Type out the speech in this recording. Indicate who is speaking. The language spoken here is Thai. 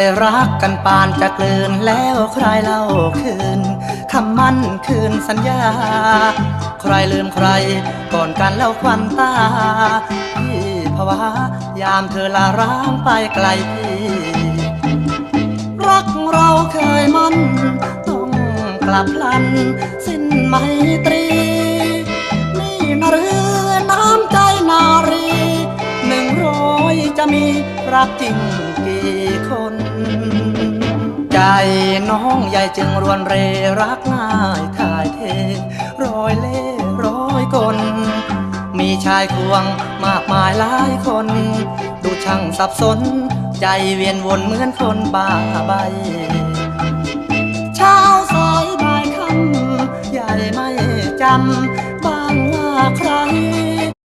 Speaker 1: ยรักกันปานจะกลืนแล้วใครเล่าคืนคำมั่นคืนสัญญา ใครลืมใครก่อนกันแล้วควันตาพี่ภาวะยามเธอลาร้างไปไกลพี่รักเราเคยมั่นต้องกลับพลัน สิ้นไมตรี นี่นาเรือน้ำใจนารีหนึ่งร้อยจะมีรักจริงกี คน ใจน้องใหญ่จึงรวนเรรักง่ายถ่ายเทร้อยเล่ร้อยคนมีชายควงมากมายหลายคน ดูช่างสับสน ใจเวียนวนเหมือนคนบ้าใบเช้าสายบ่ายค่ำใหญ่ไม่จำบ้า